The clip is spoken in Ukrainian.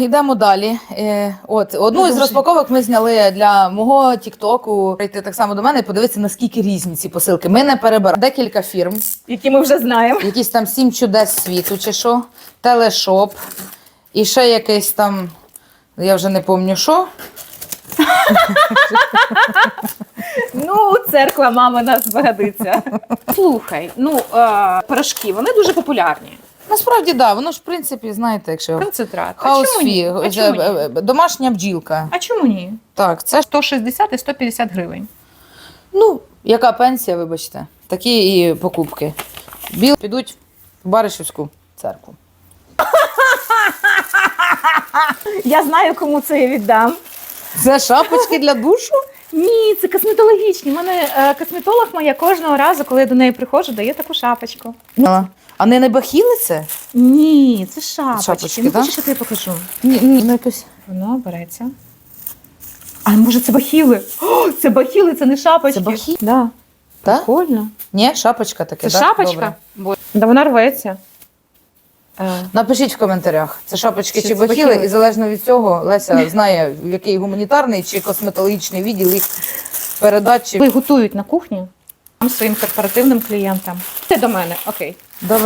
йдемо далі. Е, от одну із Продовжуй. розпаковок ми зняли для мого Тіктоку. Прийти так само до мене і подивитися, наскільки різні ці посилки. Ми не перебираємо декілька фірм, Які ми вже знаємо. якісь там сім чудес світу чи що, телешоп, і ще якийсь там. Я вже не пам'ятаю що. Ну, церква мамина збагадиться. Слухай, ну е, порошки, вони дуже популярні. Насправді, так, да, воно ж, в принципі, знаєте, якщо Концентрат. А хаус чому ні? фі, А е, чому ні? е, домашня бджілка. А чому ні? Так, це ж 160 і 150 гривень. ну, яка пенсія, вибачте, такі і покупки. Біл підуть в Баришівську церкву. Я знаю, кому це я віддам. Це шапочки для душу? Ні, це косметологічні. У мене е, косметолог моя кожного разу, коли я до неї приходжу, дає таку шапочку. Ну, А не бахіли це? Ні, це шапочки. Шапочки, ну, да? хочеш, я тобі покажу. Ні, ні, ну якось. Воно береться. А може це бахіли? О, це бахіли, це не шапочки. Це бахіли? Да. Так? Прикольно. Ні, шапочка таке. Це так? шапочка? Добре. Бо... Да вона рветься. Е, Напишіть в коментарях, це шапочки Чи чи, бахіли, бахіли? і залежно від цього Леся знає, в який гуманітарний чи косметологічний відділ їх передачі. Ви готують на кухні своїм корпоративним клієнтам. Це до мене, окей. Добре.